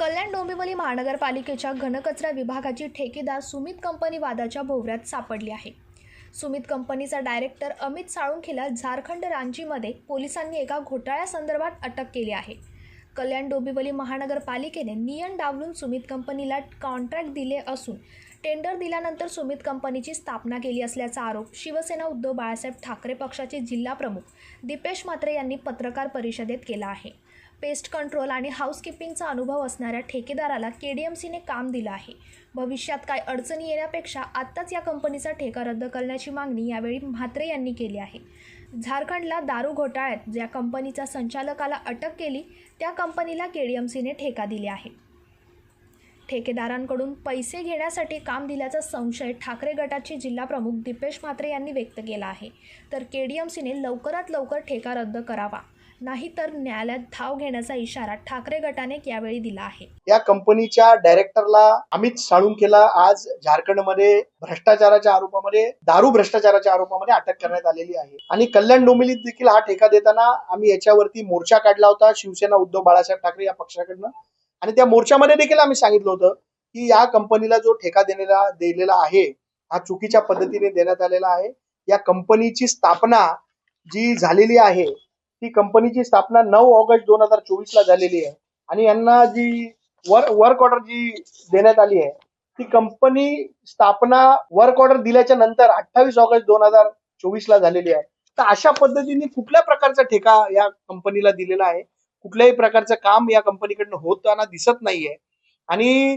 कल्याण डोंबिवली महानगरपालिकेच्या घनकचरा विभागाची ठेकेदार सुमित कंपनी वादाच्या भोवऱ्यात सापडली आहे. सुमित कंपनीचा डायरेक्टर अमित साळुंखेला झारखंड रांचीमध्ये पोलिसांनी एका घोटाळ्यासंदर्भात अटक केली आहे. कल्याण डोंबिवली महानगरपालिकेने नियम डावलून सुमित कंपनीला कॉन्ट्रॅक्ट दिले असून टेंडर दिल्यानंतर सुमित कंपनीची स्थापना केली असल्याचा आरोप शिवसेना उद्धव बाळासाहेब ठाकरे पक्षाचे जिल्हा प्रमुख दीपेश म्हात्रे यांनी पत्रकार परिषदेत केला आहे. पेस्ट कंट्रोल आणि हाऊसकीपिंगचा अनुभव असणाऱ्या ठेकेदाराला के डी एम सीने काम दिलं आहे. भविष्यात काय अडचणी येण्यापेक्षा आत्ताच या कंपनीचा ठेका रद्द करण्याची मागणी यावेळी म्हात्रे यांनी केली आहे. झारखंडला दारू घोटाळ्यात ज्या कंपनीच्या संचालकाला अटक केली त्या कंपनीला के डी एम सीने ठेका दिले आहे. ठेकेदारांकडून पैसे घेण्यासाठी काम दिल्याचा संशय ठाकरे गटाचे जिल्हाप्रमुख दीपेश म्हात्रे यांनी व्यक्त केला आहे. तर के डी एम सीने लवकरात लवकर ठेका रद्द करावा. नाहीतर न्यायालयात धाव घेण्याचा इशारा ठाकरे गटाने यावेळी दिला आहे. या कंपनीच्या डायरेक्टरला अमित साळुंकेला आज झारखंडमध्ये भ्रष्टाचाराच्या आरोपामध्ये दारू भ्रष्टाचाराच्या आरोपामध्ये अटक करण्यात आलेली आहे. आणि कल्याण डोंबिवलीत देखील हा ठेका देताना आम्ही याच्यावरती मोर्चा काढला होता शिवसेना उद्धव बाळासाहेब ठाकरे या पक्षाकडनं. आणि त्या मोर्चामध्ये देखील आम्ही सांगितलं होतं की या कंपनीला जो ठेका देण्याला दिलेला आहे हा चुकीच्या पद्धतीने देण्यात आलेला आहे. या कंपनीची स्थापना जी झालेली आहे ती कंपनीची स्थापना नऊ ऑगस्ट दोन हजार चोवीस ला झालेली आहे. आणि यांना जी वर्क वर्क ऑर्डर जी देण्यात आली आहे ती कंपनी स्थापना वर्क ऑर्डर दिल्याच्या नंतर अठ्ठावीस ऑगस्ट दोन हजार चोवीस ला झालेली आहे. तर अशा पद्धतीने कुठल्या प्रकारचा ठेका या कंपनीला दिलेला आहे? कुठल्याही प्रकारचं काम या कंपनीकडनं होताना दिसत नाहीये. आणि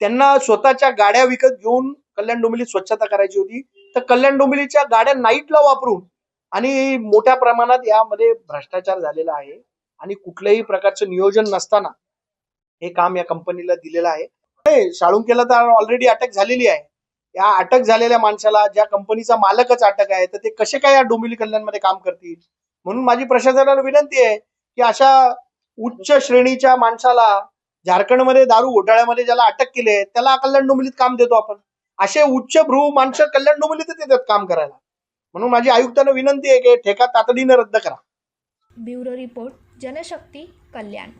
त्यांना स्वतःच्या गाड्या विकत घेऊन कल्याण डोंबिली स्वच्छता करायची होती. तर कल्याण डोंबिवलीच्या गाड्या नाईटला वापरून आणि मोठ्या प्रमाणात यामध्ये भ्रष्टाचार झालेला आहे. आणि कुठल्याही प्रकारचं नियोजन नसताना हे काम या कंपनीला दिलेलं आहे. शाळुंकेला तर ऑलरेडी अटक झालेली आहे. या अटक झालेल्या माणसाला ज्या कंपनीचा मालकच अटक आहे तर ते कसे काय या डोंबिवली कल्याणमध्ये काम करतील? म्हणून माझी प्रशासनाला विनंती आहे की अशा उच्च श्रेणीच्या माणसाला झारखंडमध्ये दारू घोटाळ्यामध्ये ज्याला अटक केली आहे त्याला कल्याण डोंबिवलीत काम देतो आपण. असे उच्च भ्रू माणसं कल्याण डोंबिवलीतच येतात काम करायला. म्हणून माझी आयुक्तांना विनंती आहे की ठेका तातडीनं रद्द करा. Bureau report Janshakti Kalyan.